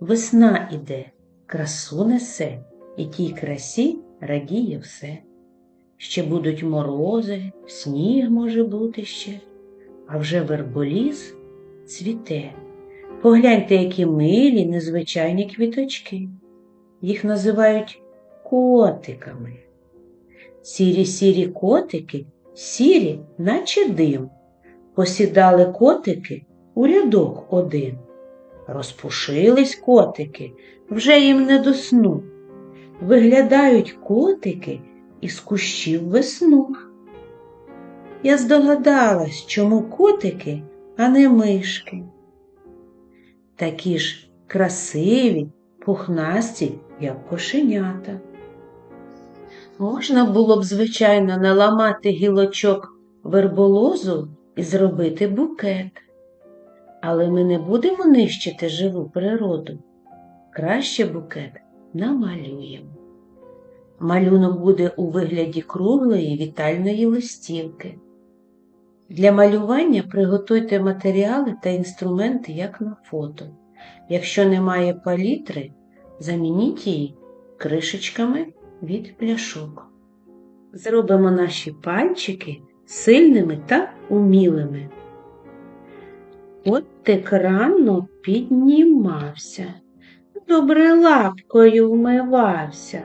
весна іде, красу несе, і тій красі радіє все. Ще будуть морози, сніг може бути ще, а вже верболіз цвіте. Погляньте, які милі незвичайні квіточки. Їх називають котиками. Сірі сірі котики, сірі, наче дим. Посідали котики у рядок один. Розпушились котики, вже їм не до сну. Виглядають котики із кущів весну. Я здогадалась, чому котики, а не мишки. Такі ж красиві, пухнасті, як кошенята. Можна було б, звичайно, наламати гілочок верболозу і зробити букет. Але ми не будемо нищити живу природу. Краще букет намалюємо. Малюнок буде у вигляді круглої вітальної листівки. Для малювання приготуйте матеріали та інструменти, як на фото. Якщо немає палітри, замініть її кришечками від пляшок. Зробимо наші пальчики сильними та умілими. От екрано піднімався, добре лапкою вмивався,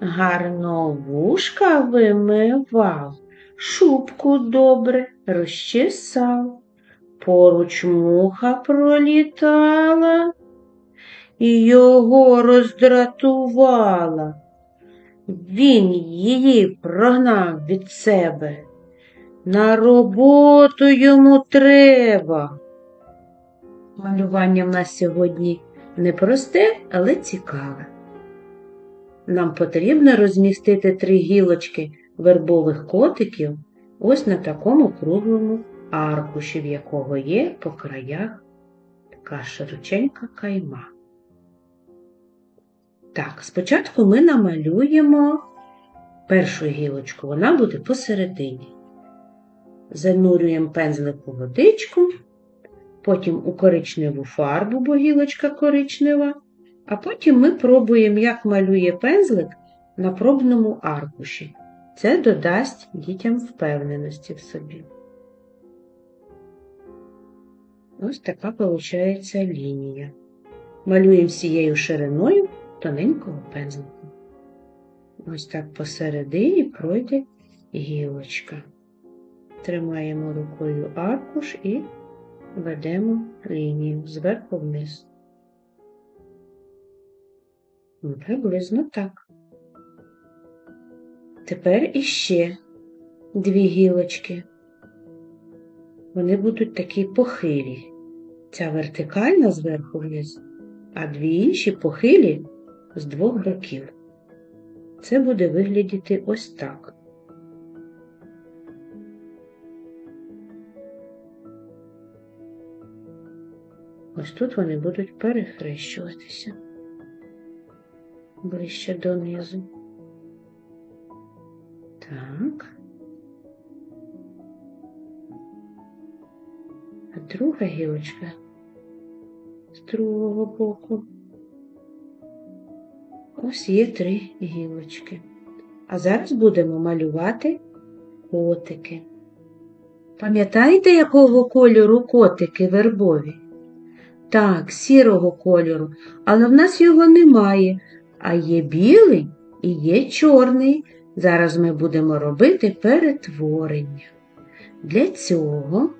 гарно вушка вимивав, шубку добре розчесав, поруч муха пролітала і його роздратувала. Він її прогнав від себе. На роботу йому треба. Малювання в нас сьогодні не просте, але цікаве. Нам потрібно розмістити три гілочки вербових котиків ось на такому круглому аркуші, в якого є по краях така широченька кайма. Так, спочатку ми намалюємо першу гілочку, вона буде посередині. Занурюємо пензлик у водичку, потім у коричневу фарбу, бо гілочка коричнева, а потім ми пробуємо, як малює пензлик на пробному аркуші. Це додасть дітям впевненості в собі. Ось така виходить лінія. Малюємо всією шириною тоненького пензлика. Ось так посередині пройде гілочка. Тримаємо рукою аркуш і ведемо лінію зверху вниз. Приблизно так. Тепер іще дві гілочки. Вони будуть такі похилі. Ця вертикальна зверху вниз, а дві інші похилі з двох боків. Це буде виглядіти ось так. Ось тут вони будуть перехрещуватися ближче донизу. Так. А друга гілочка з другого боку. Ось є три гілочки. А зараз будемо малювати котики. Пам'ятаєте, якого кольору котики вербові? Так, сірого кольору, але в нас його немає, а є білий і є чорний. Зараз ми будемо робити перетворення. Для цього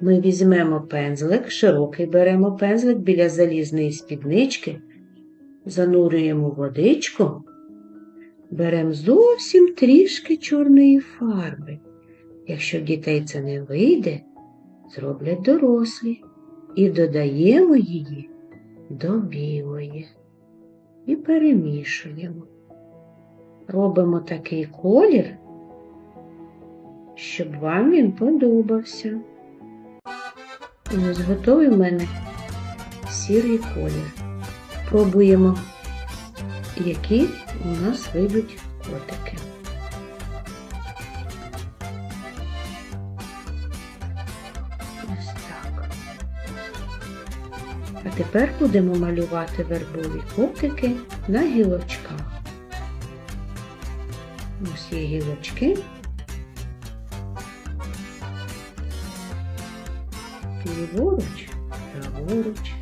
ми візьмемо пензлик, широкий беремо пензлик біля залізної спіднички, занурюємо водичку, беремо зовсім трішки чорної фарби. Якщо дітей це не вийде, зроблять дорослі і додаємо її до білої і перемішуємо. Робимо такий колір, щоб вам він подобався. І ось готовий в мене сірий колір. Пробуємо, які у нас вийдуть котики. Тепер будемо малювати вербові котики на гілочках. Ось є гілочки. Ліворуч, праворуч.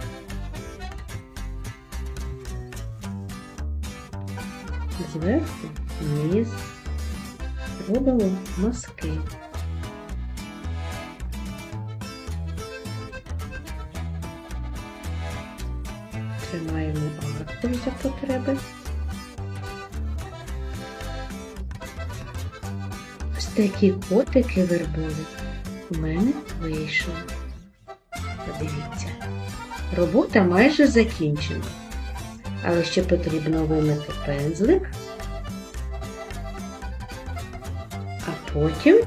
Зверху вниз робимо мазки. Тримаємо аркуш за потреби. Ось такі котики вербові у мене вийшли. Подивіться, робота майже закінчена, але ще потрібно вимити пензлик, а потім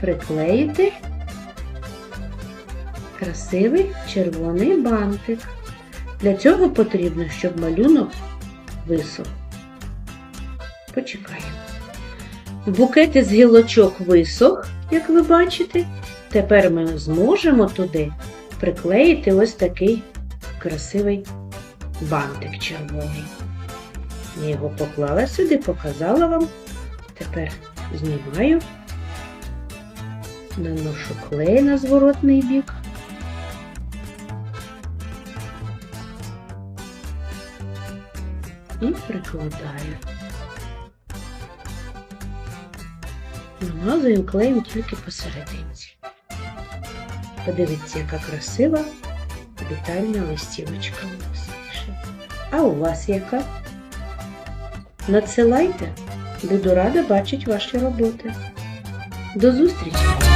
приклеїти красивий червоний бантик. Для цього потрібно, щоб малюнок висох. Почекаємо. Букет із гілочок висох, як ви бачите. Тепер ми зможемо туди приклеїти ось такий красивий бантик червоний. Я його поклала сюди, показала вам. Тепер знімаю, наношу клей на зворотний бік. І прикладаю. Намазуємо клеєм тільки посерединці. Подивіться, яка красива вітальна листівочка у нас. А у вас яка? Надсилайте, буду рада бачити ваші роботи. До зустрічі!